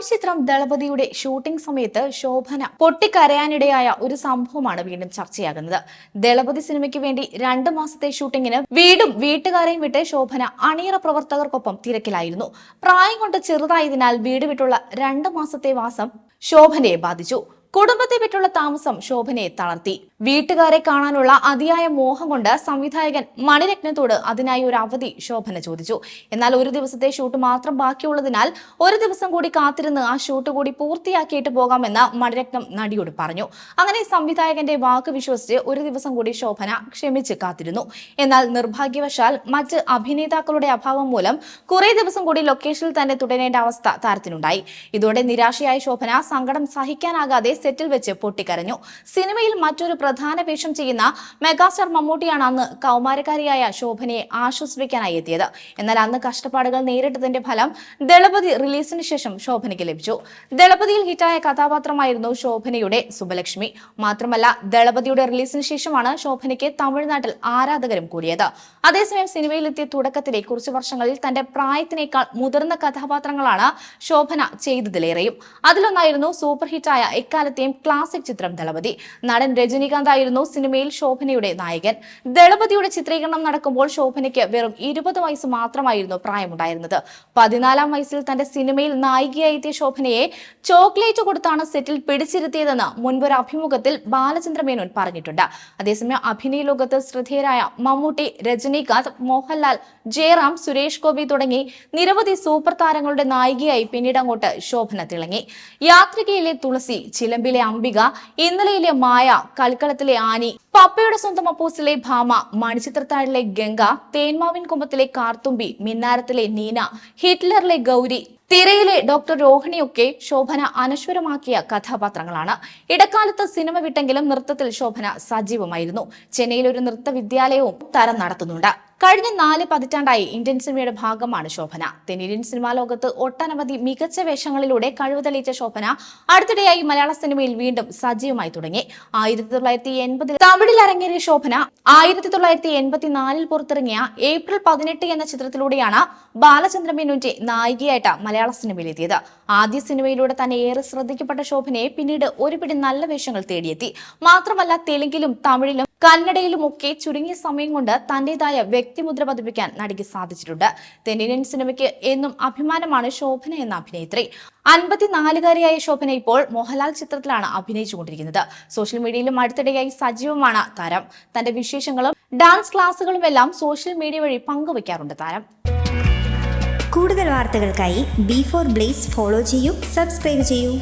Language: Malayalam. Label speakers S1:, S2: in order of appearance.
S1: തമിഴ് ചിത്രം ദളപതിയുടെ ഷൂട്ടിംഗ് സമയത്ത് ശോഭന പൊട്ടിക്കരയാനിടയായ ഒരു സംഭവമാണ് വീണ്ടും ചർച്ചയാകുന്നത്. ദളപതി സിനിമയ്ക്ക് വേണ്ടി രണ്ട് മാസത്തെ ഷൂട്ടിങ്ങിന് വീടും വീട്ടുകാരെയും വിട്ട് ശോഭന അണിയറ പ്രവർത്തകർക്കൊപ്പം തിരക്കിലായിരുന്നു. പ്രായം കൊണ്ട് ചെറുതായതിനാൽ വീട് വിട്ടുള്ള രണ്ട് മാസത്തെ വാസം ശോഭനയെ ബാധിച്ചു. കുടുംബത്തെ വിട്ടുള്ള താമസം ശോഭനയെ തളർത്തി. വീട്ടുകാരെ കാണാനുള്ള അതിയായ മോഹം കൊണ്ട് സംവിധായകൻ മണിരത്നത്തോട് അതിനായി ഒരു അവധി ശോഭന ചോദിച്ചു. എന്നാൽ ഒരു ദിവസത്തെ ഷൂട്ട് മാത്രം ബാക്കിയുള്ളതിനാൽ ഒരു ദിവസം കൂടി കാത്തിരുന്ന് ആ ഷൂട്ട് കൂടി പൂർത്തിയാക്കിയിട്ട് പോകാമെന്ന് മണിരത്നം നടിയോട് പറഞ്ഞു. അങ്ങനെ സംവിധായകന്റെ വാക്ക് വിശ്വസിച്ച് ഒരു ദിവസം കൂടി ശോഭന ക്ഷമിച്ച് കാത്തിരുന്നു. എന്നാൽ നിർഭാഗ്യവശാൽ മറ്റ് അഭിനേതാക്കളുടെ അഭാവം മൂലം കുറെ ദിവസം കൂടി ലൊക്കേഷനിൽ തന്നെ തുടരേണ്ട അവസ്ഥ താരത്തിനുണ്ടായി. ഇതോടെ നിരാശയായ ശോഭന സങ്കടം സഹിക്കാനാകാതെ സെറ്റിൽ വെച്ച് പൊട്ടിക്കരഞ്ഞു. സിനിമയിൽ മറ്റൊരു പ്രധാന വേഷം ചെയ്യുന്ന മെഗാസ്റ്റാർ മമ്മൂട്ടിയാണ് അന്ന് കൗമാരക്കാരിയായ ശോഭനയെ ആശ്വസിപ്പിക്കാനായി എത്തിയത്. എന്നാൽ അന്ന് കഷ്ടപ്പാടുകൾ നേരിട്ടതിന്റെ ഫലം ദളപതി റിലീസിന് ശേഷം ശോഭനയ്ക്ക് ലഭിച്ചു. ദളപതിയിൽ ഹിറ്റായ കഥാപാത്രമായിരുന്നു ശോഭനയുടെ സുബലക്ഷ്മി. മാത്രമല്ല ദളപതിയുടെ റിലീസിന് ശേഷമാണ് ശോഭനയ്ക്ക് തമിഴ്നാട്ടിൽ ആരാധകരും കൂടിയത്. അതേസമയം സിനിമയിലെത്തിയ തുടക്കത്തിലെ കുറച്ച് വർഷങ്ങളിൽ തന്റെ പ്രായത്തിനേക്കാൾ മുതിർന്ന കഥാപാത്രങ്ങളാണ് ശോഭന ചെയ്തതിലേറെയും. അതിലൊന്നായിരുന്നു സൂപ്പർ ഹിറ്റായ എക്കാലത്തെയും ക്ലാസിക് ചിത്രം ദളപതി. നടൻ രജനീകാന്ത് ആയിരുന്നു സിനിമയിൽ ശോഭനയുടെ നായകൻ. ദളപതിയുടെ ചിത്രീകരണം നടക്കുമ്പോൾ ശോഭനയ്ക്ക് വെറും ഇരുപത് വയസ്സ് മാത്രമായിരുന്നു പ്രായമുണ്ടായിരുന്നത്. പതിനാലാം വയസ്സിൽ തന്റെ സിനിമയിൽ നായികയായി എത്തിയ ശോഭനയെ ചോക്ലേറ്റ് കൊടുത്താണ് സെറ്റിൽ പിടിച്ചിരുത്തിയതെന്ന് മുൻപൊരു അഭിമുഖത്തിൽ ബാലചന്ദ്ര മേനോൻ പറഞ്ഞിട്ടുണ്ട്. അതേസമയം അഭിനയ ലോകത്ത് ശ്രദ്ധേയരായ മമ്മൂട്ടി രജനീകാന്ത് മോഹൻലാൽ ജയറാം സുരേഷ് ഗോപി തുടങ്ങി നിരവധി സൂപ്പർ താരങ്ങളുടെ നായികയായി പിന്നീട് അങ്ങോട്ട് ശോഭന തിളങ്ങി. യാത്രികയിലെ തുളസി ചിലമ്പിലെ അംബിക ഇന്നലെയിലെ മായ കൽക്കളത്തിലെ ആനി പപ്പയുടെ സ്വന്തം അപ്പോസിലെ ഭാമ മണിച്ചിത്രത്താഴിലെ ഗംഗ തേന്മാവിൻ കുമ്പത്തിലെ കാർത്തുമ്പി മിന്നാരത്തിലെ നീന ഹിറ്റ്ലറിലെ ഗൗരി തിരയിലെ ഡോക്ടർ രോഹിണിയൊക്കെ ശോഭന അനശ്വരമാക്കിയ കഥാപാത്രങ്ങളാണ്. ഇടക്കാലത്ത് സിനിമ വിട്ടെങ്കിലും നൃത്തത്തിൽ ശോഭന സജീവമായിരുന്നു. ചെന്നൈയിൽ ഒരു നൃത്ത വിദ്യാലയവും തരം നടത്തുന്നുണ്ട്. കഴിഞ്ഞ നാല് പതിറ്റാണ്ടായി ഇന്ത്യൻ സിനിമയുടെ ഭാഗമാണ് ശോഭന. തെന്നിന്ത്യൻ സിനിമാ ലോകത്ത് ഒട്ടനവധി മികച്ച വേഷങ്ങളിലൂടെ കഴിവ് തെളിയിച്ച ശോഭന അടുത്തിടെയായി മലയാള സിനിമയിൽ വീണ്ടും സജീവമായി തുടങ്ങി. ആയിരത്തി തൊള്ളായിരത്തി എൺപതിൽ തമിഴിൽ അരങ്ങേറിയ ശോഭന ആയിരത്തി തൊള്ളായിരത്തി എൺപത്തിനാലിൽ പുറത്തിറങ്ങിയ ഏപ്രിൽ പതിനെട്ട് എന്ന ചിത്രത്തിലൂടെയാണ് ബാലചന്ദ്ര മേനോന്റെ നായികയായിട്ട് മലയാള സിനിമയിലെത്തിയത്. ആദ്യ സിനിമയിലൂടെ തന്നെ ഏറെ ശ്രദ്ധിക്കപ്പെട്ട ശോഭനയെ പിന്നീട് ഒരുപിടി നല്ല വേഷങ്ങൾ തേടിയെത്തി. മാത്രമല്ല തെലുങ്കിലും തമിഴിലും കന്നഡയിലും ഒക്കെ ചുരുങ്ങിയ സമയം കൊണ്ട് തന്റേതായ വ്യക്തിമുദ്ര പതിപ്പിക്കാൻ നടിക്ക് സാധിച്ചിട്ടുണ്ട്. തെന്നിന്ത്യൻ സിനിമയ്ക്ക് എന്നും അഭിമാനമാണ് ശോഭന എന്ന അഭിനേത്രി. അൻപത്തിനാലുകാരിയായ ശോഭന ഇപ്പോൾ മോഹൻലാൽ ചിത്രത്തിലാണ് അഭിനയിച്ചുകൊണ്ടിരിക്കുന്നത്. സോഷ്യൽ മീഡിയയിലും അടുത്തിടെയായി സജീവമാണ് താരം. തന്റെ വിശേഷങ്ങളും ഡാൻസ് ക്ലാസുകളും എല്ലാം സോഷ്യൽ മീഡിയ വഴി പങ്കുവയ്ക്കാറുണ്ട് താരം.
S2: കൂടുതൽ വാർത്തകൾക്കായി ബി ഫോർ ബ്ലേസ് ഫോളോ ചെയ്യൂ സബ്സ്ക്രൈബ് ചെയ്യൂ.